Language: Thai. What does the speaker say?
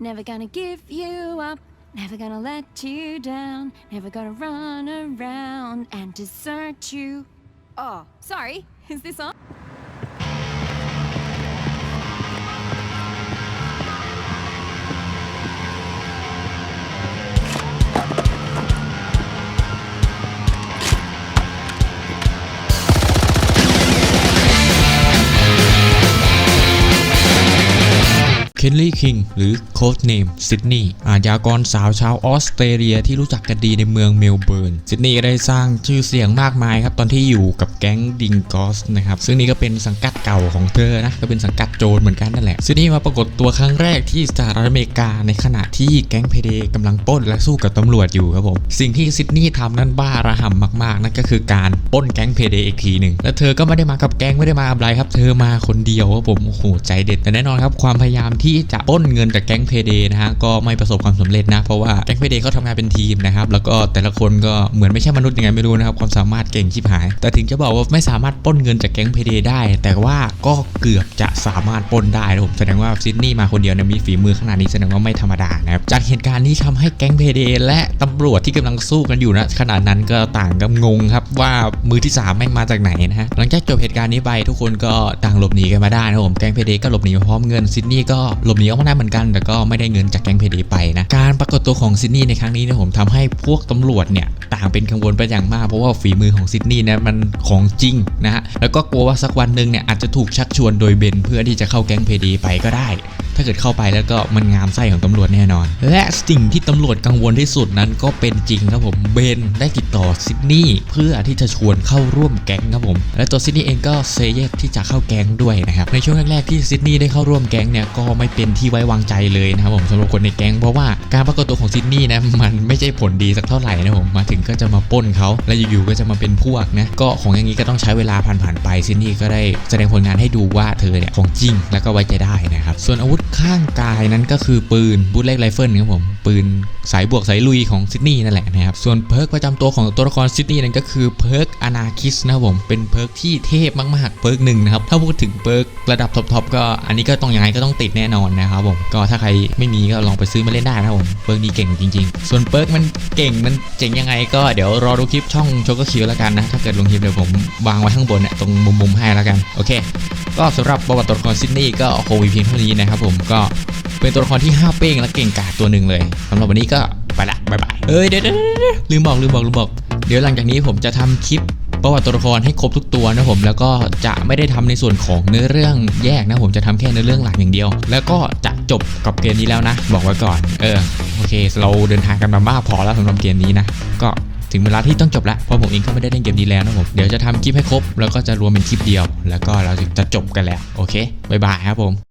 Never gonna give you up, never gonna let you down, never gonna run around and desert you. Oh, sorry, is this on? นลี่คิงหรือโค้ดเนมซิดนีย์อาชญากรสาวชาวออสเตรเลียที่รู้จักกันดีในเมืองเมลเบิร์นซิดนีย์ก็ได้สร้างชื่อเสียงมากมายครับ ตอนที่อยู่กับแก๊งดิงกอสนะครับ ซึ่งนี่ก็เป็นสังกัดเก่าของเธอนะ ก็เป็นสังกัดโจรเหมือนกันนั่นแหละซิดนีย์มาปรากฏตัวครั้งแรกที่สหรัฐอเมริกาในขณะที่แก๊งเพเดกำลังปล้นและสู้กับตำรวจอยู่ครับผมสิ่งที่ซิดนีย์ทำนั้นบ้าระห่ำมากๆนั่นก็คือการปล้นแก๊งเพเดอีกทีหนึ่งและเธอก็ไม่ได้มากับแก๊งไม่ได้มาอะไรครับ เธอมาคนเดียวครับผมโอ้โหใจเด็ดแต่แน่นอนครับความพยายามที่จะป้นเงินจากแก๊งเพเดนะฮะก็ไม่ประสบความสำเร็จนะ เพราะว่าแก๊งเพเดเขาทำงานเป็นทีมนะครับแล้วก็แต่ละคนก็เหมือนไม่ใช่มนุษย์ยังไงไม่รู้นะครับความสามารถเก่งชิบหาย แต่ถึงจะบอกว่าไม่สามารถป้นเงินจากแก๊งเพเดได้ แต่ว่าก็เกือบจะสามารถป้นได้นะผมแสดงว่าซิดนีย์มาคนเดียวเนี่ยมีฝีมือขนาดนี้แสดงว่าไม่ธรรมดานะครับจากเหตุการณ์นี้ทำให้แก๊งเพเดและตำรวจที่กำลังสู้กันอยู่นะขนาดนั้นก็ต่างกันงงครับว่ามือที่สามแม่งมาจากไหนนะฮะหลังจากจบเหตุการณ์นี้ไปทุกคนก็ต่างหลบหนีกันมาได้นะครับผมแก๊งเพเดก็หลบหนีพร้อมเงินซิดนีย์ก็หลบหนีออกมาได้เหมือนกัน แต่ก็ไม่ได้เงินจากแก๊งเพเดไปนะ การปรากฏตัวของซิดนีย์ในครั้งนี้นี่ยผมทำให้พวกตำรวจเนี่ยต่างเป็นกังวลไปอย่างมาก เพราะว่าฝีมือของซิดนีย์เนี่ยมันของจริงนะฮะ แล้วก็กลัวว่าสักวันหนึ่งเนี่ยอาจจะถูกชักชวนโดยเบนเพื่อที่จะเข้าแก๊งเพเดไปก็ได้ ถ้าเกิดเข้าไปแล้วก็มันงามไส้ของตำรวจแน่นอน และสิ่งที่ตำรวจกังวลที่สุดนั้นก็เป็นจริงครับผม เบนได้ติดต่อซิดนีย์เพื่อที่จะชวนเข้าร่วมแก๊งครับผม และตัวซิดนีย์เองก็เซเยสที่จะเข้าแก๊งด้วยนะครับ ในช่วงแรกๆที่ซิดนีย์ได้เข้าร่วมแก๊งเนี่ยก็ไม่เป็นที่ไว้วางใจเลยนะครับผมสำหรับคนในแก๊งเพราะว่าการปรากฏตัวของซิดนีย์นะมันไม่ใช่ผลดีสักเท่าไหร่นะผมมาถึงก็จะมาป้นเขาและอยู่ๆก็จะมาเป็นพวกนะก็ของอย่างนี้ก็ต้องใช้เวลาผ่านๆไปซิดนีย์ก็ได้แสดงผลงานให้ดูว่าเธอเนี่ยของจริงแล้วก็ไว้ใจได้นะครับส่วนอาวุธข้างกายนั้นก็คือปืนบูทเล็กไรเฟิลครับผม ปืนสายบวกสายลุยของซิดนีย์นั่นแหละนะครับ ส่วนเพิร์กประจำตัวของตัวละครซิดนีย์นั่นก็คือเพิร์กอนาคิสนะผมเป็นเพิร์กที่เทพมากๆเพิร์กหนึ่งนะครับถ้าพูดถึงเพิร์กระดับท็อปๆก็อันนี้ก็ต้องยังไงก็ต้องติดแน่นอนนะครับผมก็ถ้าใครไม่มีก็ลองไปซื้อมาเล่นได้นะผมเพิร์กนี้เก่งจริง ๆ ส่วนเพิร์กมันเก่งมันเจ๋งยังไง ก็เดี๋ยวรอดูคลิปช่องโชกคิวแล้วกันนะถ้าเกิดลงคลิปเดี๋ยวผมวางไว้ข้างบนเนี่ยตรงมุมๆให้แล้วกันโอเค ก็สำหรับประวัติตัวละครซิดนีย์ก็คงมีเพียงเท่านี้นะครับผมก็ เป็นตัวละครที่ห้าเป้งและเก่งกาจตัวหนึ่งเลยสำหรับวันนี้ก็ไปละบายบายเอ้ยเดี๋ยวเดี๋ยวเดี๋ยวเดี๋ยวลืมบอกลืมบอกลืมบอก เดี๋ยวหลังจากนี้ผมจะทำคลิปประวัติตัวละครให้ครบทุกตัวนะผมแล้วก็จะไม่ได้ทำในส่วนของเนื้อเรื่องแยกนะผมจะทำแค่เนื้อเรื่องหลักอย่างเดียว แล้วก็จะจบกับเกมนี้แล้วนะ บอกไว้ก่อน เออโอเค เราเดินทางกันมามาพอแล้วสำหรับเกมนี้นะก็ถึงเวลาที่ต้องจบแล้วเพราะผมเองก็ไม่ได้เล่นเกมนี้แล้วนะผมเดี๋ยวจะทำคลิปให้ครบ แล้วก็จะรวมเป็นคลิปเดียว แล้วก็เราจะจบกันแล้วโอเคบายบายครับผม